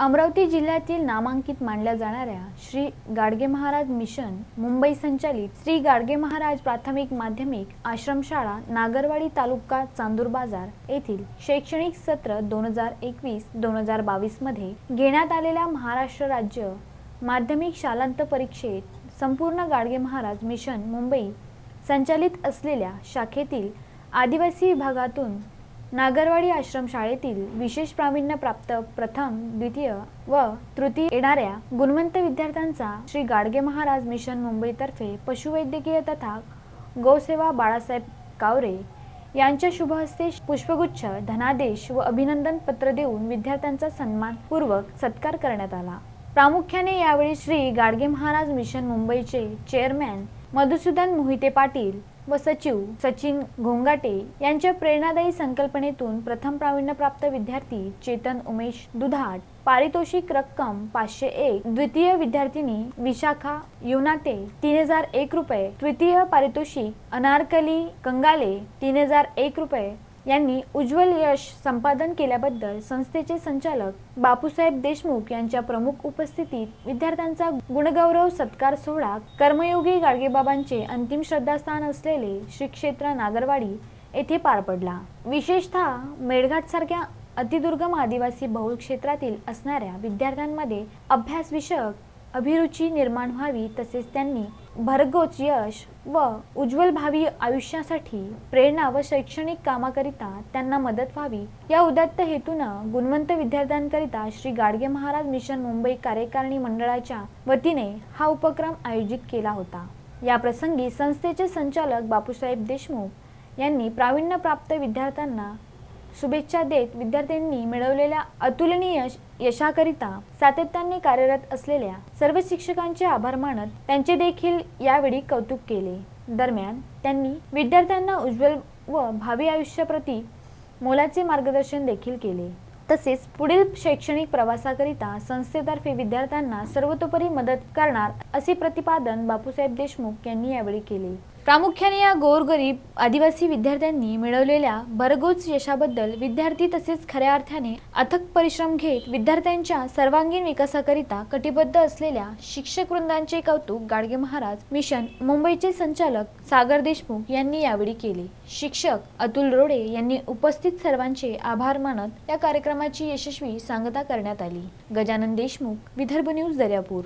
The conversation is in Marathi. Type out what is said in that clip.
अमरावती जिल्ह्यातील नामांकित मानल्या जाणाऱ्या श्री गाडगे महाराज मिशन मुंबई संचालित श्री गाडगे महाराज प्राथमिक माध्यमिक आश्रमशाळा नागरवाडी तालुका चांदूर बाजार येथील शैक्षणिक सत्र दोन हजार एकवीस दोन हजार बावीसमध्ये घेण्यात आलेल्या महाराष्ट्र राज्य माध्यमिक शालांत परीक्षेत संपूर्ण गाडगे महाराज मिशन मुंबई संचालित असलेल्या शाखेतील आदिवासी विभागातून नागरवाडी आश्रमशाळेतील विशेष प्रावीण्य प्राप्त प्रथम द्वितीय व तृतीय येणाऱ्या गुणवंत विद्यार्थ्यांचा श्री गाडगे महाराज मिशन मुंबईतर्फे पशुवैद्यकीय तथा गोसेवा बाळासाहेब कावरे यांच्या शुभ हस्ते पुष्पगुच्छ धनादेश व अभिनंदन पत्र देऊन विद्यार्थ्यांचा सन्मानपूर्वक सत्कार करण्यात आला. प्रामुख्याने यावेळी श्री गाडगे महाराज मिशन मुंबईचे चेअरमॅन मधुसूदन मोहिते पाटील व सचिव सचिन घोंगाटे यांच्या प्रेरणादायी संकल्पनेतून प्रथम प्रावीण्यप्राप्त विद्यार्थी चेतन उमेश दुधाट पारितोषिक रक्कम पाचशे एक द्वितीय विद्यार्थिनी विशाखा युनाते तीन हजार एक रुपये तृतीय पारितोषिक अनारकली कंगाले तीन हजार एक रुपये यांनी उज्ज्वल यश संपादन केल्याबद्दल संस्थेचे संचालक बापूसाहेब देशमुख यांच्या प्रमुख उपस्थितीत विद्यार्थ्यांचा गुणगौरव सत्कार सोहळा कर्मयोगी गाडगेबाबांचे अंतिम श्रद्धास्थान असलेले श्री क्षेत्र नागरवाडी येथे पार पडला. विशेषतः मेळघाटसारख्या अतिदुर्गम आदिवासी बहुल क्षेत्रातील असणाऱ्या विद्यार्थ्यांमध्ये अभ्यासविषयक अभिरुची निर्माण व्हावी तसेच त्यांनी भरघोस यश व उज्ज्वल भावी आयुष्यासाठी प्रेरणा व शैक्षणिक कामाकरिता त्यांना मदत व्हावी. या उदात्त हेतूनं गुणवंत विद्यार्थ्यांकरिता श्री गाडगे महाराज मिशन मुंबई कार्यकारिणी मंडळाच्या वतीने हा उपक्रम आयोजित केला होता. या प्रसंगी संस्थेचे संचालक बापूसाहेब देशमुख यांनी प्रावीण्यप्राप्त विद्यार्थ्यांना शुभेच्छा देत विद्यार्थ्यांनी मिळवलेल्या अतुलनीय यशाकरिता सातत्याने कार्यरत असलेल्या सर्व शिक्षकांचे आभार मानत त्यांचे देखील यावेळी कौतुक केले. दरम्यान त्यांनी विद्यार्थ्यांना उज्ज्वल व भावी आयुष्याप्रती मोलाचे मार्गदर्शन देखील केले. तसेच पुढील शैक्षणिक प्रवासाकरिता संस्थेतर्फे विद्यार्थ्यांना सर्वतोपरी मदत करणार असे प्रतिपादन बापूसाहेब देशमुख यांनी यावेळी केले. प्रामुख्याने या गोरगरीब आदिवासी विद्यार्थ्यांनी मिळवलेल्या भरघोस यशाबद्दल विद्यार्थी तसेच खऱ्या अर्थाने अथक परिश्रम घेत विद्यार्थ्यांच्या सर्वांगीण विकासाकरिता कटिबद्ध असलेल्या शिक्षक वृंदांचे कौतुक गाडगे महाराज मिशन मुंबईचे संचालक सागर देशमुख यांनी यावेळी केले. शिक्षक अतुल रोडे यांनी उपस्थित सर्वांचे आभार मानत या कार्यक्रमाची यशस्वी सांगता करण्यात आली. गजानन देशमुख विदर्भ न्यूज दर्यापूर.